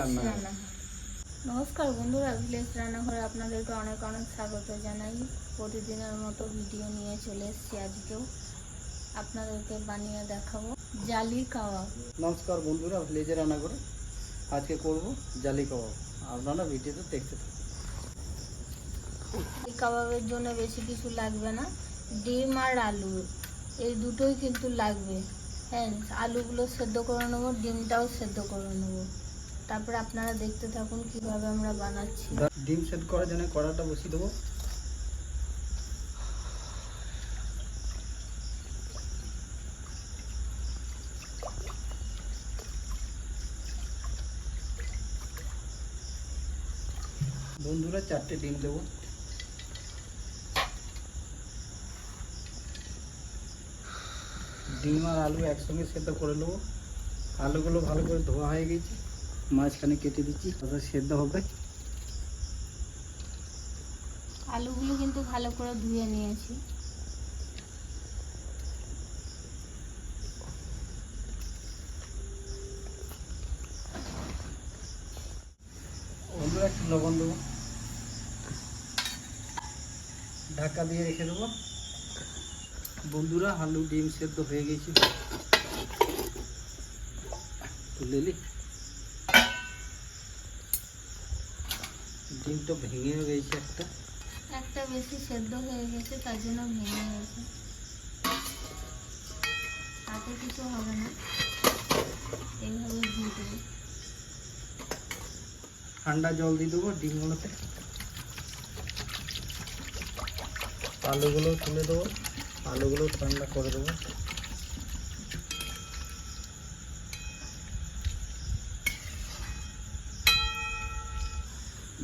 রান্না নমস্কার বন্ধুরা ভিলেজ রান্নাঘরে আপনাদেরকে অনেক অনেক স্বাগত জানাই। প্রতিদিনের মতো ভিডিও নিয়ে চলে এসেছি আজকেও। আপনাদেরকে বানিয়ে দেখাবো জালি কাবাব। নমস্কার বন্ধুরা ভিলেজে রান্না করে আজকে করব জালি কাবাব। আপনারা ভিডিওতে দেখতে থাকুন। এই কাবাবের জন্য বেশি কিছু লাগবে না ডিম আর আলু। এই দুটোই কিন্তু লাগবে। হ্যাঁ আলুগুলো সেদ্ধ করে নেব ডিমটাও সেদ্ধ করে নেব। তারপরে আপনারা দেখতে থাকুন কীভাবে আমরা বানাচ্ছি। ডিম সেট করার জন্য কড়াটা বসিয়ে দেবো। বন্ধুরা, চারটে ডিম দেবো। ডিম আর আলু একসঙ্গে সেদ্ধ করে নেব। আলুগুলো ভালো করে ধোয়া হয়ে গেছে। মাঝখানে কেটে দিচ্ছি তারপর সেদ্ধ হবে। আলুগুলো কিন্তু ভালো করে ধুয়ে নিয়েছি। একটু লবণ দেবো। ঢাকা দিয়ে রেখে দেবো। বন্ধুরা আলু ডিম সেদ্ধ হয়ে গেছে। তুলে ডিমটা ভেঙে গেছে একটা। একটা বেশি সেদ্ধ হয়ে গেছে তার জন্য ভেঙে গেছে। তাতে কিছু হবে না। এইভাবে দিয়ে দেবো। ঠান্ডা জল দিয়ে দেবো ডিমগুলোতে। আলুগুলো তুলে দেবো। আলুগুলো ঠান্ডা করে দেবো।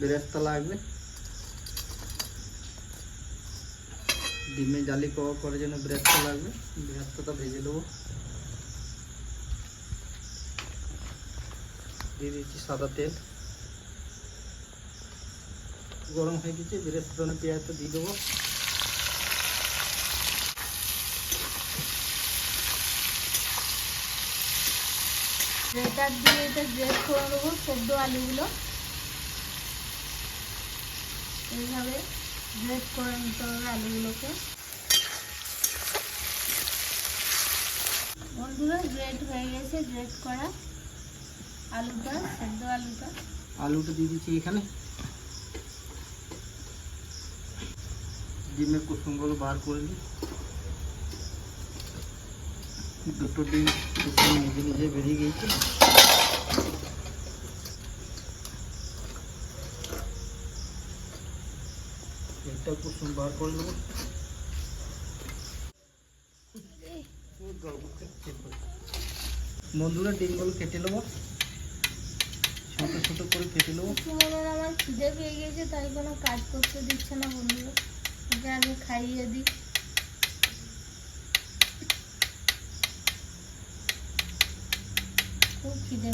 বেরেস্তা লাগবে। ডিমে জালি করার জন্য বেরেস্তা লাগবে। বেরেস্তাটা ভেজে দেবো দিয়ে দিচ্ছি সাদা তেল। গরম হয়ে গেছে বেরেস্তা পেঁয়াজটা দিয়ে দেবো। গ্রেটার দিয়ে এটা গ্রেট করে নেব, সেদ্ধ আলুগুলো। এইভাবে গ্রেট করে নিতে হবে আলুগুলোকে। বন্ধুরা, গ্রেট হয়ে গেছে, গ্রেট করা আলুটা, সেদ্ধ আলুটা। আলুটা দিয়ে দিচ্ছি এখানে। ডিমের কুসুমগুলো বার করে নিই। দুটো ডিম কুসুম নিজে নিজে বেরিয়ে গিয়েছে। একটা কুসুম বার করে নেব। বন্ধুরা ডিমগুলো কেটে নেব। ছোট ছোট করে কেটে নেব। সুমনের আমার খিদে পেয়ে গেছে তাই কোনো কাজ করতে দিচ্ছে না বন্ধুরা। ওকে আগে খাইয়ে দিই। খুব খিদে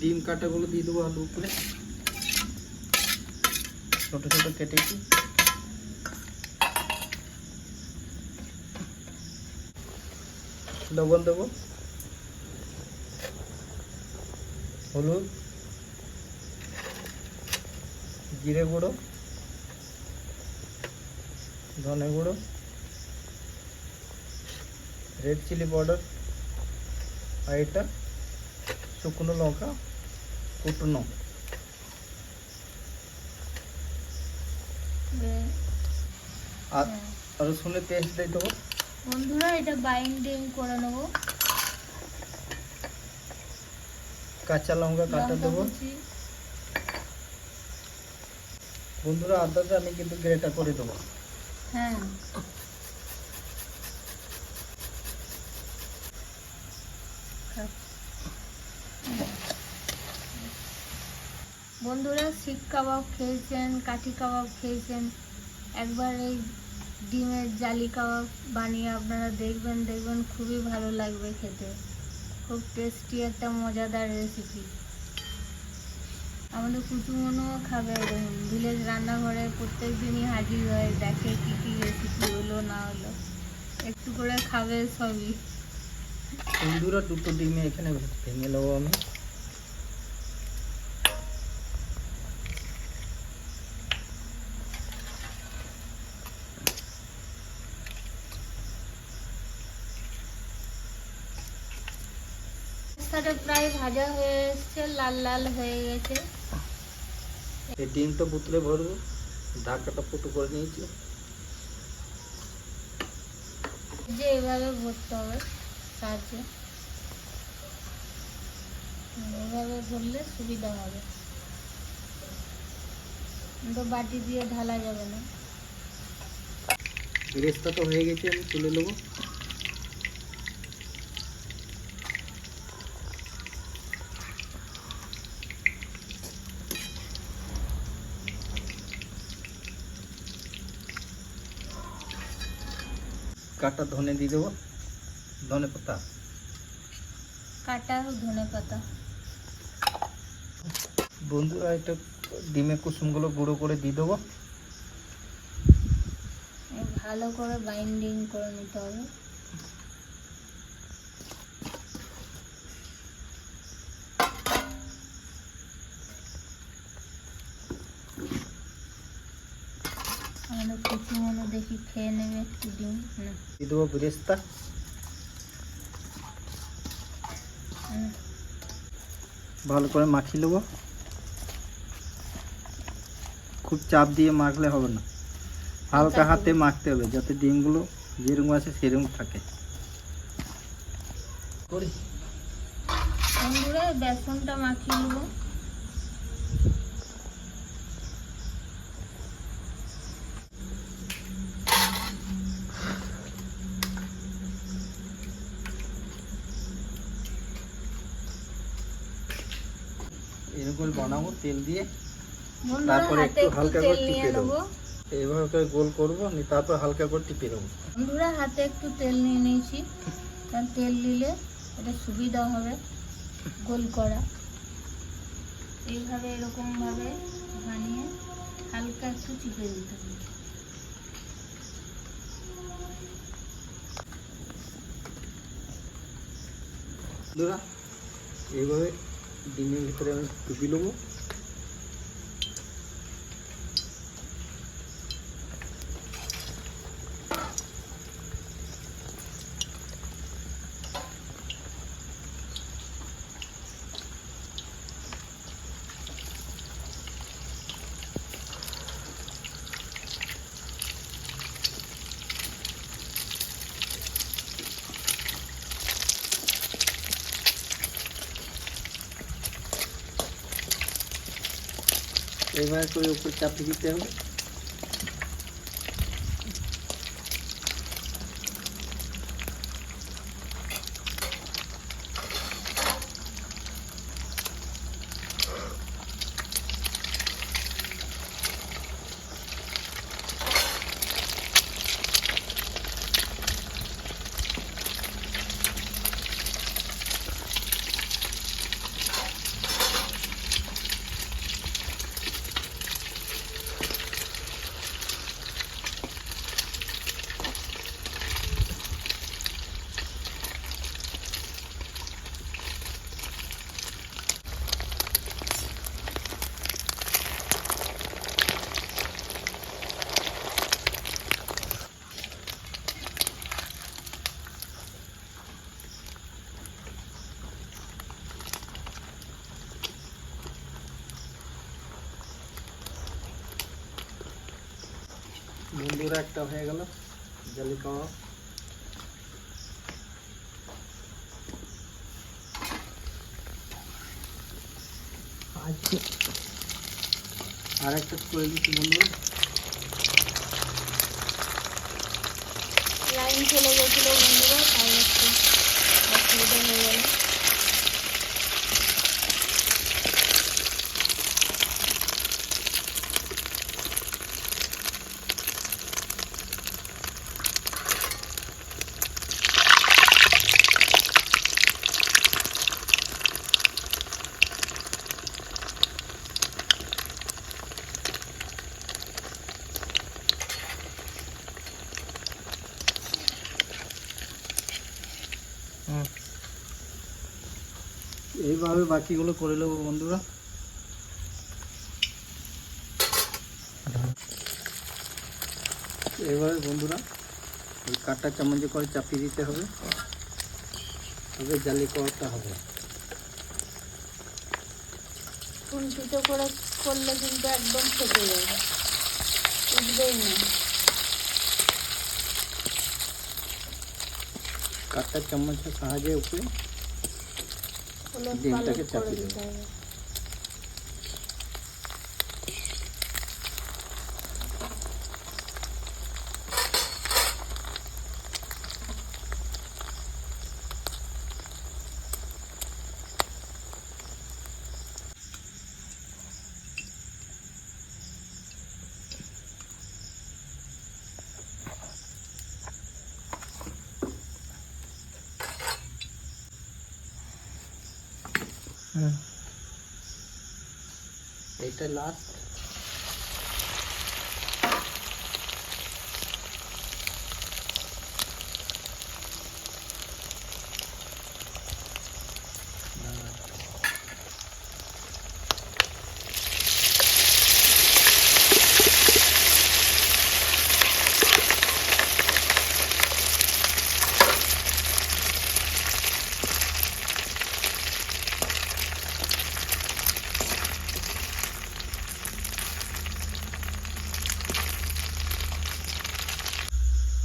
ডিম কাটাগুলো দিয়ে দেবো আলু উপরে। ছোট ছোট কেটেছি লবণ দেবো হলুদ জিরে গুঁড়ো ধনে গুঁড়ো রেড চিলি পাউডার আর এটা শুকনো লঙ্কা কুটনো আর। রসুনের পেস্ট দিয়ে দেবো বন্ধুরা এটা বাইন্ডিং করে নেব। কাঁচা লঙ্কা কাটা দেবো। বন্ধুরা আদাটা আমি কিন্তু গ্রেটা করে দেবো। হ্যাঁ। বন্ধুরা শিক কাবাব খেয়েছেন কাঠি কাবাব খেয়েছেন। একবার এই ডিমের জালি কাবাব বানিয়ে আপনারা দেখবেন দেখবেন খুবই ভালো লাগবে খেতে। খুব টেস্টি একটা মজাদার রেসিপি আমাদের কুচুমনও খাবে এরকম ভিলেজ রান্নাঘরে প্রত্যেক দিনই হাজির হয়, দেখে কী কী রেসিপি হলো, না হলো। একটু করে খাবে সবই। বন্ধুরা দুটো ডিমে এখানে ভেঙে নেব আমি। পেস্তাটা প্রায় ভাজা হয়ে এসছে লাল লাল হয়ে গেছে। এই ডিমটা বোতলে ভরবো ঢাকাটা ফুটো করে নিয়েছি। যে এভাবে ভরতে হবে সাহায্যে। এভাবে ভরলে সুবিধা হবে। তো বাটি দিয়ে ঢালা যাবে না। বেরেস্তা তো হয়ে গেছে আমি তুলে নেব। কাটা ধনে দিয়ে দেবো। ধনে পাতা। কাটা ধনে পাতা। বন্ধুরা এটা ডিমের কুসুমগুলো গুঁড়ো করে দিয়ে দেবো। ভালো করে বাইন্ডিং করে নিতে হবে। আমাদের কুচি মনে দেখি খেয়ে নেবে একটু ডিম না। দিয়ে দেবো বেরেস্তা। ভালো করে মাখিয়ে নেব। খুব চাপ দিয়ে মাখলে হবে না। হালকা হাতে মাখতে হবে যাতে ডিমগুলো যেরকম আছে সেরকম থাকে। বেসনটা মাখিয়ে নেব। করে বানাবো তেল দিয়ে। তারপরে একটু হালকা করে টিপে দেবো। এইভাবে করে গোল করব তারপর হালকা করে টিপে দেবো। বন্ধুরা হাতে একটু তেল নিয়ে নিয়েছি। কারণ তেল দিলে এটা সুবিধা হবে গোল করা। এইভাবে এরকমভাবে বানিয়ে হালকা একটু চিপে দিতে হবে। বন্ধুরা এইভাবে ডিমের ভিতরে আমি টুপি নেব এইভাবে করে উপরে চাপিয়ে দিতে হবে। একটা হয়ে গেল জালি কাবাব আজকে আর একটা করে দিচ্ছি বন্ধুরা। লাইন চলে গেছিল বন্ধুরা, তাই একটু অসুবিধা হয়ে গেল। এইভাবে বাকিগুলো করে নেব বন্ধুরা। এইভাবে বন্ধুরা, ওই কাটা চামচে করে চাপিয়ে দিতে হবে। তবে জালি করাটা হবে। খুন্তিতে করে করলে কিন্তু একদম ফেটে যাবে। উঠবেই না। কাটা চামচের সাহায্যে উপরে ওলট ডিমটাকে পালট করে চাপিয়ে দিতে হবে হ্যাঁ এইটা লাস্ট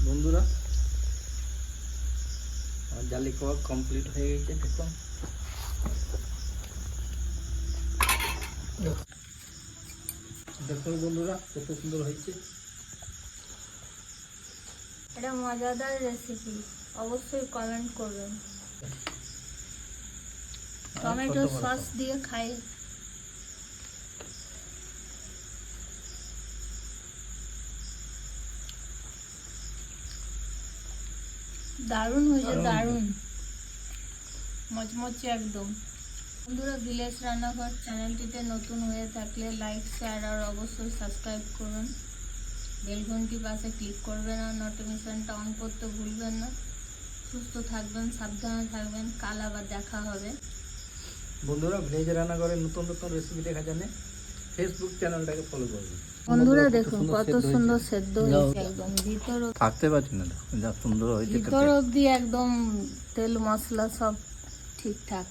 বন্ধুরা খাওয়া কমপ্লিট হয়ে গেছে দেখুন। দেখুন বন্ধুরা কত সুন্দর হয়েছে। এটা মজাদার রেসিপি অবশ্যই কমেন্ট করবেন। টমেটো সস দিয়ে খাই। দারুণ হয়েছে দারুণ। মচমচে একদম। বন্ধুরা ভিলেজ রান্নাঘর চ্যানেলটিতে নতুন হয়ে থাকলে লাইক শেয়ার আর অবশ্যই সাবস্ক্রাইব করুন। বেল ঘন্টি পাশে ক্লিক করবেন আর নোটিফিকেশনটা অন করতে ভুলবেন না। সুস্থ থাকবেন সাবধানে থাকবেন। কাল আবার দেখা হবে। বন্ধুরা ভেজ রান্না করে নতুন নতুন রেসিপি দেখা জানে? ফেসবুক চ্যানেলটাকে ফলো করবেন। বন্ধুরা কত দেখুন সুন্দর কত সেদ্ধ সুন্দর সেদ্ধ হয়েছে একদম। ভিতর থাকতে পারছি না দেখুন, যা সুন্দর হয়েছে ভিতর অবধি একদম তেল মশলা সব ঠিকঠাক